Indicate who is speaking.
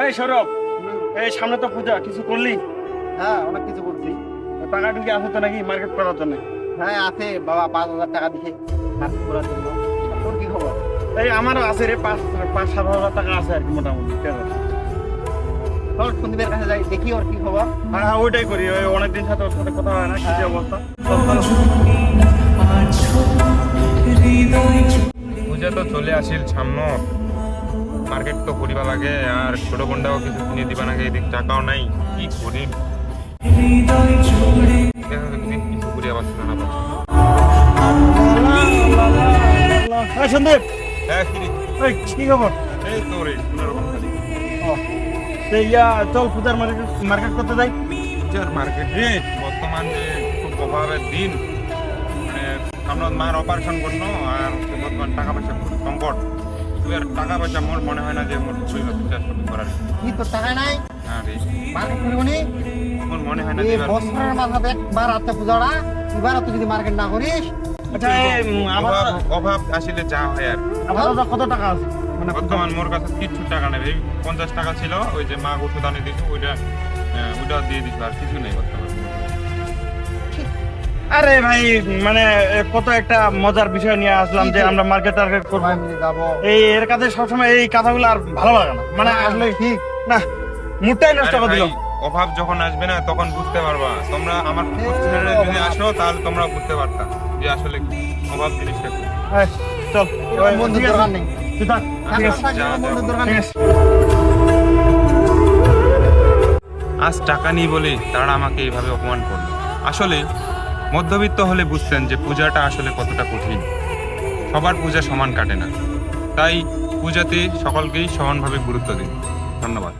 Speaker 1: এই সৌরভ এই সামনে তো পূজা কিছু করলি?
Speaker 2: হ্যাঁ অনেক কিছু করছি।
Speaker 1: টাকা টুকি আছে তো নাকি মার্কেট করার জন্য?
Speaker 2: হ্যাঁ আছে বাবা পাঁচ হাজার টাকা দিয়ে মার্কেট করার জন্য। তোর কি খবর?
Speaker 1: এই আমারও আছে রে পাঁচ পাঁচ সাত হাজার টাকা আছে আর কি মোটামুটি।
Speaker 2: তোর সন্দীপের কাছে যাই দেখি ওর কি খবর।
Speaker 1: হ্যাঁ হ্যাঁ ওইটাই করি ওই অনেকদিন সাথে ওর সাথে কথা হয় না কি অবস্থা।
Speaker 3: পূজা তো চলে আসিল সামনে। মার্কেট তো করিবা লাগে আর ছোট বোনটাও কিছু কিনে দিবা লাগে এদিক টাকাও নাই, কি করি যাক কিছু করি আবার শোনা না
Speaker 1: এই
Speaker 3: হ্যাঁ
Speaker 1: ইয়া করতে
Speaker 3: খুব দিন মানে টাকা পয়সা সংকট। তুই টাকা পয়সা মোর মনে হয় না যে মোর শুরু করার
Speaker 2: কি তোর টাকা নাই?
Speaker 3: হ্যাঁ রে।
Speaker 2: মার্কেট করব
Speaker 3: মোর মনে হয় না যে
Speaker 2: এই
Speaker 3: এবার-
Speaker 2: বছরের মাথাতে একবার পূজাটা এবার তুই যদি মার্কেট না করিস
Speaker 1: আচ্ছা
Speaker 3: অভাব আসলে যা হয় আর।
Speaker 1: আমার কত টাকা আছে? মানে
Speaker 3: বর্তমান মোর কাছে কিচ্ছু টাকা নেই পঞ্চাশ টাকা ছিল ওই যে মা ওষুধ আনি দিয়েছে ওইটা ওইটা দিয়ে দিছিল আর কিছু নেই বর্তমানে।
Speaker 1: আরে ভাই মানে কত একটা মজার বিষয় নিয়ে আসলাম যে আমরা মার্কেট টার্গেট করব।
Speaker 2: যাব।
Speaker 1: এই এর কাছে সবসময় এই কথাগুলো আর ভালো লাগে না। মানে আসলে ঠিক। না মুডটাই নষ্ট করে দিল
Speaker 3: অভাব যখন আসবে না তখন বুঝতে পারবা। তোমরা আমার প্রতিষ্ঠানে যদি আসো তাহলে তোমরা বুঝতে পারতা যে আসলে অভাব জিনিসটা কি।
Speaker 1: চল
Speaker 2: বন্ধুর দরকার নেই।
Speaker 1: তুই থাক, ঠিক আছে,
Speaker 2: থাক, এরকম দরকার নেই।
Speaker 3: আজ টাকা নেই বলে তারা আমাকে এইভাবে অপমান করল। আসলে মধ্যবিত্ত হলে বুঝতেন যে পূজাটা আসলে কতটা কঠিন। সবার পূজা সমান কাটে না। তাই পূজাতে সকলকেই সমানভাবে গুরুত্ব দিন। ধন্যবাদ।